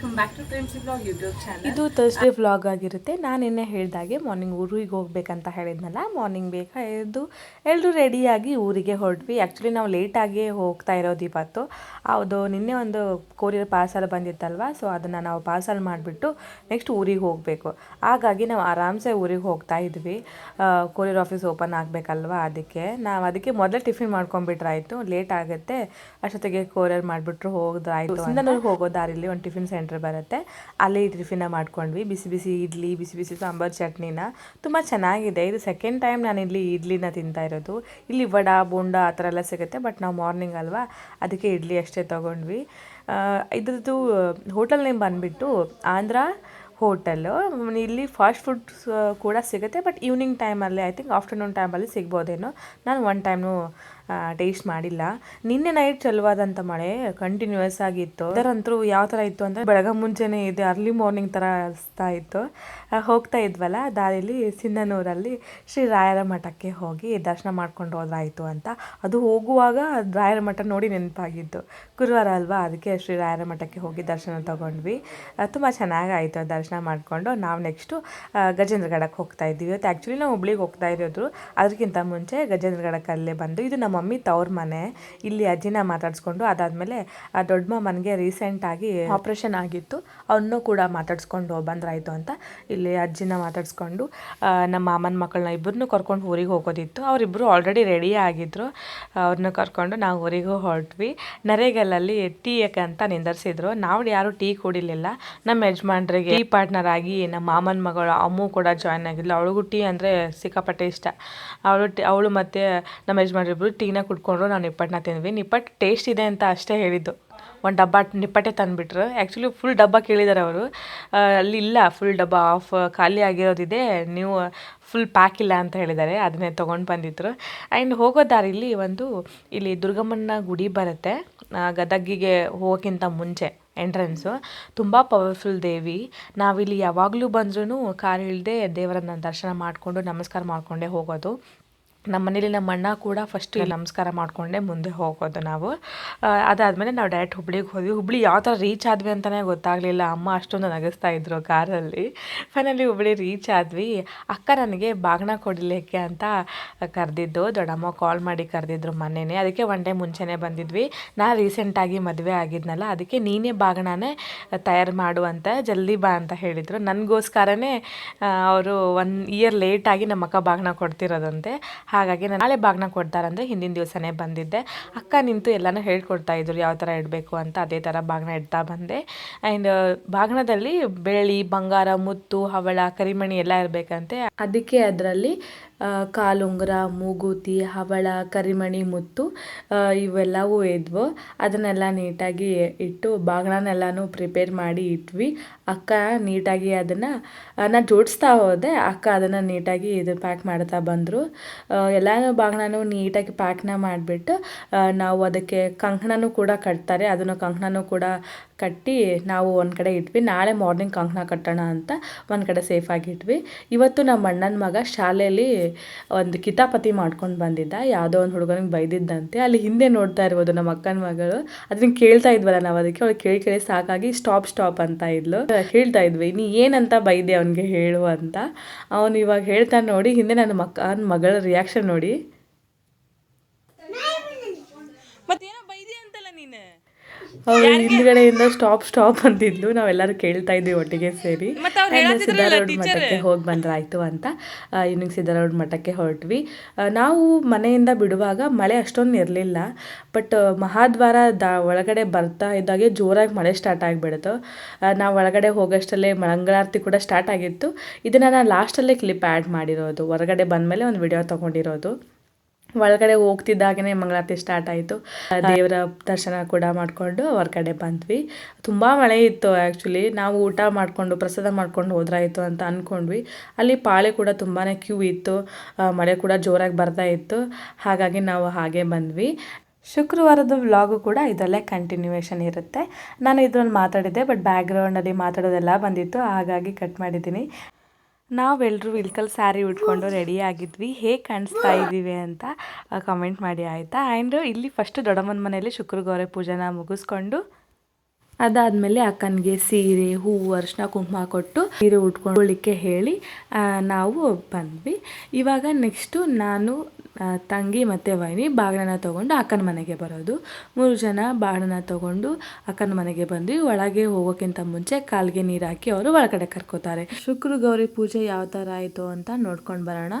Welcome back to Premsi blog YouTube channel ಇದು Thursday vlog ಆಗಿರುತ್ತೆ. ನಾನು ನಿನ್ನೆ ಹೇಳ್ದಾಗೆ ಮಾರ್ನಿಂಗ್ ಊರಿಗೆ ಹೋಗ್ಬೇಕಂತ ಹೇಳಿದ್ನಲ್ಲ ಮಾರ್ನಿಂಗ್ ಬೇಗ ಎದ್ದು ಎಲ್ಲರೂ ರೆಡಿಯಾಗಿ ಊರಿಗೆ ಹೊರಟ್ವಿ. ಆ್ಯಕ್ಚುಲಿ ನಾವು ಲೇಟಾಗಿ ಹೋಗ್ತಾ ಇರೋದು ಇವತ್ತು. ಅದು ನಿನ್ನೆ ಒಂದು ಕೊರಿಯರ್ ಪಾರ್ಸಲ್ ಬಂದಿತ್ತಲ್ವ ಸೊ ಅದನ್ನು ನಾವು ಪಾರ್ಸಲ್ ಮಾಡಿಬಿಟ್ಟು ನೆಕ್ಸ್ಟ್ ಊರಿಗೆ ಹೋಗಬೇಕು. ಹಾಗಾಗಿ ನಾವು ಆರಾಮ್ಸೆ ಊರಿಗೆ ಹೋಗ್ತಾ ಇದ್ವಿ. ಕೊರಿಯರ್ ಆಫೀಸ್ ಓಪನ್ ಆಗಬೇಕಲ್ವ ಅದಕ್ಕೆ. ನಾವು ಅದಕ್ಕೆ ಮೊದಲೇ ಟಿಫಿನ್ ಮಾಡ್ಕೊಂಡ್ಬಿಟ್ರಾಯ್ತು. ಲೇಟ್ ಆಗುತ್ತೆ. ಅಷ್ಟೊತ್ತಿಗೆ ಕೊರಿಯರ್ ಮಾಡಿಬಿಟ್ರು ಹೋಗೋದಾಯ್ತು ಹೋಗೋ ದಾರಿಲಿ ಒಂದು ಟಿಫಿನ್ ಸೆಂಟರ್ ಬರುತ್ತೆ. ಅಲ್ಲಿ ಟಿಫಿನ ಮಾಡ್ಕೊಂಡ್ವಿ. ಬಿಸಿ ಬಿಸಿ ಇಡ್ಲಿ, ಬಿಸಿ ಬಿಸಿ ಸಾಂಬಾರು, ಚಟ್ನಿನ ತುಂಬ ಚೆನ್ನಾಗಿದೆ. ಇದು ಸೆಕೆಂಡ್ ಟೈಮ್ ನಾನು ಇಲ್ಲಿ ಇಡ್ಲಿನ ತಿಂತಾ ಇರೋದು. ಇಲ್ಲಿ ವಡ, ಬೋಂಡ ಆ ಥರ ಎಲ್ಲ ಸಿಗುತ್ತೆ ಬಟ್ ನಾವು ಮಾರ್ನಿಂಗ್ ಅಲ್ವಾ, ಅದಕ್ಕೆ ಇಡ್ಲಿ ಅಷ್ಟೇ ತೊಗೊಂಡ್ವಿ. ಇದ್ರದ್ದು ಹೋಟೆಲ್ ನೇಮ್ ಬಂದುಬಿಟ್ಟು ಆಂಧ್ರ ಹೋಟೆಲ್ಲು ಇಲ್ಲಿ ಫಾಸ್ಟ್ ಫುಡ್ ಕೂಡ ಸಿಗುತ್ತೆ ಬಟ್ ಈವ್ನಿಂಗ್ ಟೈಮಲ್ಲಿ ಐ ಥಿಂಕ್ ಆಫ್ಟರ್ನೂನ್ ಟೈಮಲ್ಲಿ ಸಿಗ್ಬೋದೇನೋ. ನಾನು ಒನ್ ಟೈಮ್ನು ಟೇಸ್ಟ್ ಮಾಡಿಲ್ಲ. ನಿನ್ನೆ ನೈಟ್ ಚಲುವಾದಂಥ ಮಳೆ ಕಂಟಿನ್ಯೂಸ್ ಆಗಿತ್ತು. ಅದರಂತರೂ ಯಾವ ಥರ ಇತ್ತು ಅಂದರೆ ಬೆಳಗ್ಗೆ ಮುಂಚೆನೇ ಇದೆ ಅರ್ಲಿ ಮಾರ್ನಿಂಗ್ ಥರ ಅನಿಸ್ತಾ ಇತ್ತು. ಹೋಗ್ತಾ ಇದ್ವಲ್ಲ, ದಾರಿಲಿ ಸಿಂಧನೂರಲ್ಲಿ ಶ್ರೀ ರಾಯರ ಮಠಕ್ಕೆ ಹೋಗಿ ದರ್ಶನ ಮಾಡ್ಕೊಂಡು ಹೋದ್ರಾಯಿತು ಅಂತ. ಅದು ಹೋಗುವಾಗ ರಾಯರ ಮಠ ನೋಡಿ ನೆನಪಾಗಿದ್ದು ಗುರುವಾರ ಅಲ್ವಾ, ಅದಕ್ಕೆ ಶ್ರೀ ರಾಯರ ಮಠಕ್ಕೆ ಹೋಗಿ ದರ್ಶನ ತಗೊಂಡ್ವಿ. ತುಂಬ ಚೆನ್ನಾಗಾಯಿತು ದರ್ಶನ ಮಾಡಿಕೊಂಡು. ನಾವು ನೆಕ್ಸ್ಟು ಗಜೇಂದ್ರಗಡಕ್ಕೆ ಹೋಗ್ತಾ ಇದ್ದೀವಿ. ಇವತ್ತು ಆ್ಯಕ್ಚುಲಿ ನಾವು ಹುಬ್ಳಿಗೆ ಹೋಗ್ತಾ ಇರೋದ್ರು ಅದಕ್ಕಿಂತ ಮುಂಚೆ ಗಜೇಂದ್ರಗಡಕ್ಕೆ ಅಲ್ಲೇ ಬಂದು ಇದು ನಮ್ಮ ಮಮ್ಮಿ ತವ್ರ ಮನೆ, ಇಲ್ಲಿ ಅಜ್ಜಿನ ಮಾತಾಡಿಸ್ಕೊಂಡು ಅದಾದಮೇಲೆ ದೊಡ್ಡ ಮಾಮನಿಗೆ ರೀಸೆಂಟಾಗಿ ಆಪ್ರೇಷನ್ ಆಗಿತ್ತು. ಅವನ್ನೂ ಕೂಡ ಮಾತಾಡಿಸ್ಕೊಂಡು ಬಂದ್ರಾಯ್ತು ಅಂತ ಇಲ್ಲಿ ಅಜ್ಜಿನ ಮಾತಾಡಿಸ್ಕೊಂಡು ನಮ್ಮ ಮಾಮನ ಮಕ್ಕಳನ್ನ ಇಬ್ಬರನ್ನು ಕರ್ಕೊಂಡು ಊರಿಗೆ ಹೋಗೋದಿತ್ತು. ಅವರಿಬ್ಬರು ಆಲ್ರೆಡಿ ರೆಡಿ ಆಗಿದ್ದರು ಅವ್ರನ್ನ ಕರ್ಕೊಂಡು ನಾವು ಊರಿಗೂ ಹೊರಟ್ವಿ. ನರೇಗಲ್ಲಲ್ಲಿ ಟೀ ಅಂತ ನಿಂದರ್ಸಿದ್ರು. ನಾವು ಯಾರು ಟೀ ಕುಡಿಲಿಲ್ಲ. ನಮ್ಮ ಯಜಮಾನ್ರಿಗೆ ಟೀ ಪಾರ್ಟ್ನರ್ ಆಗಿ ನಮ್ಮ ಮಾಮನ ಮಗಳು ಅಮ್ಮು ಕೂಡ ಜಾಯ್ನ್ ಆಗಿದ್ಲು. ಅವಳಿಗೂ ಟೀ ಅಂದರೆ ಸಿಕ್ಕಾಪಟ್ಟೆ ಇಷ್ಟ. ಅವಳು ಟಿ, ಅವಳು ಮತ್ತು ನಮ್ಮ ಯಜಮಾನ್ರಿಬ್ರು ಟೀನ ಕುಟ್ಕೊಂಡು ನಾವು ನಿಪ್ಪಟ್ಟನ್ನ ತಿಂದ್ವಿ. ನಿಪ್ಪಟ್ಟು ಟೇಸ್ಟ್ ಇದೆ ಅಂತ ಅಷ್ಟೇ ಹೇಳಿದ್ದು. ಒಂದು ಡಬ್ಬ ನಿಪ್ಪಟ್ಟೆ ತಂದುಬಿಟ್ರು. ಆ್ಯಕ್ಚುಲಿ ಫುಲ್ ಡಬ್ಬ ಕೇಳಿದ್ದಾರೆ ಅವರು. ಅಲ್ಲಿ ಇಲ್ಲ ಫುಲ್ ಡಬ್ಬ ಆಫ್ ಖಾಲಿ ಆಗಿರೋದಿದೆ. ನೀವು ಫುಲ್ ಪ್ಯಾಕ್ ಇಲ್ಲ ಅಂತ ಹೇಳಿದ್ದಾರೆ ಅದನ್ನೇ ತೊಗೊಂಡು ಬಂದಿದ್ರು. ಆ್ಯಂಡ್ ಹೋಗೋ ದಾರಿಲಿ ಒಂದು ಇಲ್ಲಿ ದುರ್ಗಮ್ಮನ ಗುಡಿ ಬರುತ್ತೆ. ಗದಗ್ಗಿಗೆ ಗದಗಿಗೆ ಹೋಗೋಕ್ಕಿಂತ ಮುಂಚೆ ಎಂಟ್ರೆನ್ಸು ತುಂಬ ಪವರ್ಫುಲ್ ದೇವಿ. ನಾವಿಲ್ಲಿ ಯಾವಾಗಲೂ ಬಂದ್ರೂ ಕಾರ್ ಇಲ್ಲದೆ ದೇವರನ್ನ ದರ್ಶನ ಮಾಡಿಕೊಂಡು ನಮಸ್ಕಾರ ಮಾಡಿಕೊಂಡೇ ಹೋಗೋದು. ನಮ್ಮ ಮನೇಲಿ ನಮ್ಮ ಅಣ್ಣ ಕೂಡ ಫಸ್ಟ್ ನಮಸ್ಕಾರ ಮಾಡಿಕೊಂಡೆ ಮುಂದೆ ಹೋಗೋದು ನಾವು. ಅದಾದಮೇಲೆ ನಾವು ಡೈರೆಕ್ಟ್ ಹುಬ್ಳಿಗೆ ಹೋದ್ವಿ. ಹುಬ್ಳಿ ಯಾವ ಥರ ರೀಚ್ ಆದ್ವಿ ಅಂತಲೇ ಗೊತ್ತಾಗಲಿಲ್ಲ. ಅಮ್ಮ ಅಷ್ಟೊಂದು ನಗಿಸ್ತಾ ಇದ್ರು ಕಾರಲ್ಲಿ. ಫೈನಲಿ ಹುಬ್ಳಿ ರೀಚ್ ಆದ್ವಿ. ಅಕ್ಕ ನನಗೆ ಬಾಗ್ನ ಕೊಡಲಿಕ್ಕೆ ಅಂತ ಕರೆದಿದ್ದು. ದೊಡ್ಡಮ್ಮ ಕಾಲ್ ಮಾಡಿ ಕರೆದಿದ್ರು ಮೊನ್ನೆನೇ ಅದಕ್ಕೆ ಒನ್ ಡೇ ಮುಂಚೆನೇ ಬಂದಿದ್ವಿ. ನಾ ರೀಸೆಂಟಾಗಿ ಮದುವೆ ಆಗಿದ್ನಲ್ಲ ಅದಕ್ಕೆ ನೀನೇ ಬಾಗ್ನನೇ ತಯಾರು ಮಾಡು ಅಂತ ಜಲ್ದಿ ಬಾ ಅಂತ ಹೇಳಿದರು. ನನಗೋಸ್ಕರನೇ ಅವರು ಒನ್ ಇಯರ್ ಲೇಟಾಗಿ ನಮ್ಮ ಅಕ್ಕ ಬಾಗ್ನ ಕೊಡ್ತಿರೋದಂತೆ. ಹಾಗಾಗಿ ನಾನು ನಾಳೆ ಬಾಗ್ನ ಕೊಡ್ತಾರಂದ್ರೆ ಹಿಂದಿನ ದಿವಸನೇ ಬಂದಿದ್ದೆ. ಅಕ್ಕ ನಿಂತು ಎಲ್ಲನೂ ಹೇಳ್ಕೊಡ್ತಾ ಇದ್ರು, ಯಾವ ಥರ ಇಡಬೇಕು ಅಂತ? ಅದೇ ಥರ ಬಾಗ್ನ ಇಡ್ತಾ ಬಂದೆ. ಆ್ಯಂಡ್ ಬಾಗ್ನದಲ್ಲಿ ಬೆಳ್ಳಿ, ಬಂಗಾರ, ಮುತ್ತು, ಹವಳ, ಕರಿಮಣಿ ಎಲ್ಲ ಇರಬೇಕಂತೆ. ಅದಕ್ಕೆ ಅದರಲ್ಲಿ ಕಾಲುಂಗುರ, ಮೂಗುತಿ, ಹವಳ, ಕರಿಮಣಿ, ಮುತ್ತು ಇವೆಲ್ಲವೂ ಇದ್ವು. ಅದನ್ನೆಲ್ಲ ನೀಟಾಗಿ ಇಟ್ಟು ಬಾಗ್ನನೆಲ್ಲನೂ ಪ್ರಿಪೇರ್ ಮಾಡಿ ಇಟ್ವಿ. ಅಕ್ಕ ನೀಟಾಗಿ ಅದನ್ನು ನಾನು ಜೋಡಿಸ್ತಾ ಹೋದೆ. ಅಕ್ಕ ಅದನ್ನು ನೀಟಾಗಿ ಇದು ಪ್ಯಾಕ್ ಮಾಡ್ತಾ ಬಂದರು. ಎಲ್ಲನೂ ಬಾಗ್ನೂ ನೀಟಾಗಿ ಪ್ಯಾಕ್ನ ಮಾಡಿಬಿಟ್ಟು ನಾವು ಅದಕ್ಕೆ ಕಂಕಣನೂ ಕೂಡ ಕಟ್ತಾರೆ. ಅದನ್ನು ಕಂಕಣನೂ ಕೂಡ ಕಟ್ಟಿ ನಾವು ಒಂದು ಕಡೆ ಇಟ್ವಿ. ನಾಳೆ ಮಾರ್ನಿಂಗ್ ಕಂಕಣ ಕಟ್ಟೋಣ ಅಂತ ಒಂದು ಕಡೆ ಸೇಫಾಗಿ ಇಟ್ವಿ. ಇವತ್ತು ನಮ್ಮ ಅಣ್ಣನ ಮಗ ಶಾಲೆಯಲ್ಲಿ ಒಂದು ಕಿತಾಪತಿ ಮಾಡ್ಕೊಂಡು ಬಂದಿದ್ದ. ಯಾವುದೋ ಒಂದು ಹುಡುಗನಿಗೆ ಬೈದಿದ್ದಂತೆ. ಅಲ್ಲಿ ಹಿಂದೆ ನೋಡ್ತಾ ಇರ್ಬೋದು ನಮ್ಮ ಅಕ್ಕನ ಮಗಳು. ಅದನ್ನ ಕೇಳ್ತಾ ಇದ್ವಲ್ಲ ನಾವು ಅದಕ್ಕೆ. ಅವಳು ಕೇಳಿ ಕೇಳಿ ಸಾಕಾಗಿ ಸ್ಟಾಪ್ ಸ್ಟಾಪ್ ಅಂತ ಇದ್ಲು. ಹೇಳ್ತಾ ಇದ್ವಿ, ನೀ ಏನಂತ ಬೈದೆ ಅವನಿಗೆ ಹೇಳು ಅಂತ. ಅವನು ಇವಾಗ ಹೇಳ್ತಾನೆ ನೋಡಿ, ಹಿಂದೆ ನನ್ನ ಮಕ್ಕನ ಮಗಳ ರಿಯಾಕ್ಷನ್ ನೋಡಿ. ಮತ್ತೇನೋ ಬೈದಿ ಅಂತಲ್ಲ ನೀನು? ಅವ್ರು ಹಿಂದ್ಗಡೆಯಿಂದ ಸ್ಟಾಪ್ ಸ್ಟಾಪ್ ಅಂತಿದ್ಲು. ನಾವೆಲ್ಲರೂ ಕೇಳ್ತಾ ಇದ್ವಿ ಒಟ್ಟಿಗೆ ಸೇರಿ. ಸಿದ್ಧಾರೂಢ ಮಠಕ್ಕೆ ಹೋಗಿ ಬಂದ್ರಾಯ್ತು ಅಂತ. ಇವ್ನಿಂಗ್ ಸಿದ್ಧಾರೂಢ ಮಠಕ್ಕೆ ಹೊರಟ್ವಿ. ನಾವು ಮನೆಯಿಂದ ಬಿಡುವಾಗ ಮಳೆ ಅಷ್ಟೊಂದು ಇರಲಿಲ್ಲ. ಬಟ್ ಮಹಾದ್ವಾರ ದ ಒಳಗಡೆ ಬರ್ತಾ ಇದ್ದಾಗೆ ಜೋರಾಗಿ ಮಳೆ ಸ್ಟಾರ್ಟ್ ಆಗಿಬಿಡ್ತು. ನಾವು ಒಳಗಡೆ ಹೋಗೋಷ್ಟಲ್ಲೇ ಮಂಗಳಾರತಿ ಕೂಡ ಸ್ಟಾರ್ಟ್ ಆಗಿತ್ತು. ಇದನ್ನು ನಾನು ಲಾಸ್ಟಲ್ಲೇ ಕ್ಲಿಪ್ ಆ್ಯಡ್ ಮಾಡಿರೋದು. ಹೊರಗಡೆ ಬಂದಮೇಲೆ ಒಂದು ವಿಡಿಯೋ ತೊಗೊಂಡಿರೋದು. ಒಳಗಡೆ ಹೋಗ್ತಿದ್ದಾಗನೇ ಮಂಗಳಾರತಿ ಸ್ಟಾರ್ಟ್ ಆಯಿತು. ದೇವರ ದರ್ಶನ ಕೂಡ ಮಾಡಿಕೊಂಡು ಹೊರಗಡೆ ಬಂದ್ವಿ. ತುಂಬ ಮಳೆ ಇತ್ತು ಆ್ಯಕ್ಚುಲಿ ನಾವು ಊಟ ಮಾಡಿಕೊಂಡು, ಪ್ರಸಾದ ಮಾಡ್ಕೊಂಡು ಹೋದ್ರಾಯಿತು ಅಂತ ಅಂದ್ಕೊಂಡ್ವಿ ಅಲ್ಲಿ ಪಾಳೆ ಕೂಡ ತುಂಬಾ ಕ್ಯೂ ಇತ್ತು. ಮಳೆ ಕೂಡ ಜೋರಾಗಿ ಬರ್ತಾ ಇತ್ತು. ಹಾಗಾಗಿ ನಾವು ಹಾಗೆ ಬಂದ್ವಿ. ಶುಕ್ರವಾರದ ವ್ಲಾಗು ಕೂಡ ಇದರಲ್ಲೇ ಕಂಟಿನ್ಯೂಯೇಷನ್ ಇರುತ್ತೆ. ನಾನು ಇದರಲ್ಲಿ ಮಾತಾಡಿದ್ದೆ ಬಟ್ ಬ್ಯಾಕ್ಗ್ರೌಂಡಲ್ಲಿ ಮಾತಾಡೋದೆಲ್ಲ ಬಂದಿತ್ತು. ಹಾಗಾಗಿ ಕಟ್ ಮಾಡಿದ್ದೀನಿ. ನಾವೆಲ್ಲರೂ ಇಲ್ಕಲ್ ಸ್ಯಾರಿ ಉಟ್ಕೊಂಡು ರೆಡಿ ಆಗಿದ್ವಿ. ಹೇಗೆ ಕಾಣಿಸ್ತಾ ಇದ್ದೀವಿ ಅಂತ ಕಮೆಂಟ್ ಮಾಡಿ ಆಯಿತಾ? ಆ್ಯಂಡ್ ಇಲ್ಲಿ ಫಸ್ಟ್ ದೊಡ್ಡಮ್ಮನ ಮನೆಯಲ್ಲಿ ಶುಕ್ರಗೌರಿ ಪೂಜೆನ ಮುಗಿಸ್ಕೊಂಡು ಅದಾದಮೇಲೆ ಅಕ್ಕನಿಗೆ ಸೀರೆ, ಹೂವು ಅರ್ಶಿನ ಕುಂಕುಮ ಕೊಟ್ಟು ಸೀರೆ ಉಟ್ಕೊಳ್ಳಿಕ್ಕೆ ಹೇಳಿ ನಾವು ಬಂದ್ವಿ. ಇವಾಗ ನೆಕ್ಸ್ಟು ನಾನು ತಂಗಿ ಮತ್ತು ವೈನಿ ಬಾಗಿಲನ್ನ ತೊಗೊಂಡು ಅಕ್ಕನ ಮನೆಗೆ ಬರೋದು. ಮೂರು ಜನ ಬಾಗಿಲನ್ನ ತೊಗೊಂಡು ಅಕ್ಕನ ಮನೆಗೆ ಬಂದ್ವಿ. ಒಳಗೆ ಹೋಗೋಕ್ಕಿಂತ ಮುಂಚೆ ಕಾಲಿಗೆ ನೀರು ಹಾಕಿ ಅವರು ಒಳಗಡೆ ಕರ್ಕೋತಾರೆ. ಶುಕ್ರ ಗೌರಿ ಪೂಜೆ ಯಾವ ಥರ ಆಯಿತು ಅಂತ ನೋಡ್ಕೊಂಡು ಬರೋಣ.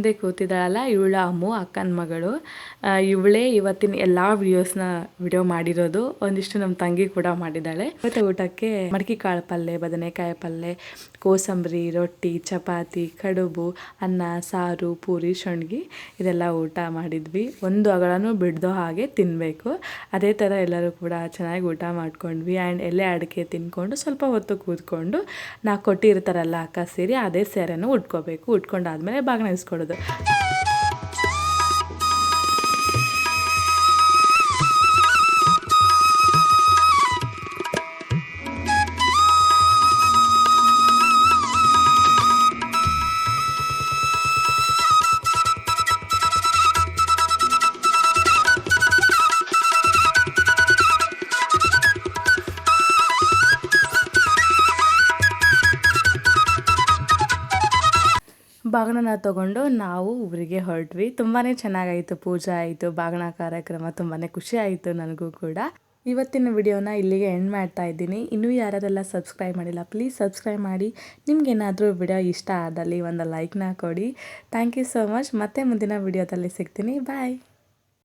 ಮುಂದೆ ಕೂತಿದ್ದಾಳಲ್ಲ, ಇವಳ ಅಮ್ಮು, ಅಕ್ಕನ ಮಗಳು. ಇವಳೇ ಇವತ್ತಿನ ಎಲ್ಲ ವಿಡಿಯೋಸ್ನ ವಿಡಿಯೋ ಮಾಡಿರೋದು. ಒಂದಿಷ್ಟು ನಮ್ಮ ತಂಗಿ ಕೂಡ ಮಾಡಿದ್ದಾಳೆ. ಇವತ್ತು ಊಟಕ್ಕೆ ಮಡಕಿ ಕಾಳು ಪಲ್ಯ ಬದನೆಕಾಯಿ ಪಲ್ಯ ಕೋಸಂಬರಿ, ರೊಟ್ಟಿ, ಚಪಾತಿ, ಕಡುಬು, ಅನ್ನ, ಸಾರು, ಪೂರಿ ಶೊಂಡ್ಗಿ ಇದೆಲ್ಲ ಊಟ ಮಾಡಿದ್ವಿ. ಒಂದು ಅಗಳನ್ನು ಬಿಡ್ದೋ ಹಾಗೆ ತಿನ್ನಬೇಕು ಅದೇ ಥರ ಎಲ್ಲರೂ ಕೂಡ ಚೆನ್ನಾಗಿ ಊಟ ಮಾಡ್ಕೊಂಡ್ವಿ. ಆ್ಯಂಡ್ ಎಲ್ಲೇ ಅಡಿಕೆ ತಿನ್ಕೊಂಡು ಸ್ವಲ್ಪ ಹೊತ್ತು ಕೂತ್ಕೊಂಡು ನಾ ಕೊಟ್ಟಿರ್ತಾರಲ್ಲ ಅಕ್ಕ ಸೇರಿ, ಅದೇ ಸೀರೆನೂ ಉಟ್ಕೋಬೇಕು. ಉಟ್ಕೊಂಡಾದ್ಮೇಲೆ ಬಾಗಿನ ಇಸ್ಕೊಡೋದು Obrigada. ಬಾಗಿಣನ ತಗೊಂಡು ನಾವು ಊರಿಗೆ ಹೊರಟ್ವಿ. ತುಂಬಾ ಚೆನ್ನಾಗಾಯಿತು. ಪೂಜೆ ಆಯಿತು ಬಾಗಿಣ ಕಾರ್ಯಕ್ರಮ ತುಂಬಾ ಖುಷಿ ಆಯಿತು ನನಗೂ ಕೂಡ. ಇವತ್ತಿನ ವಿಡಿಯೋನ ಇಲ್ಲಿಗೆ ಎಂಡ್ ಮಾಡ್ತಾ ಇದ್ದೀನಿ. ಇನ್ನೂ ಯಾರೆಲ್ಲ ಸಬ್ಸ್ಕ್ರೈಬ್ ಮಾಡಿಲ್ಲ ಪ್ಲೀಸ್ ಸಬ್ಸ್ಕ್ರೈಬ್ ಮಾಡಿ. ನಿಮ್ಗೇನಾದರೂ ವಿಡಿಯೋ ಇಷ್ಟ ಆದಲ್ಲಿ ಒಂದು ಲೈಕ್ನ ಕೊಡಿ. ಥ್ಯಾಂಕ್ ಯು ಸೋ ಮಚ್ ಮತ್ತೆ ಮುಂದಿನ ವಿಡಿಯೋದಲ್ಲಿ ಸಿಗ್ತೀನಿ. ಬಾಯ್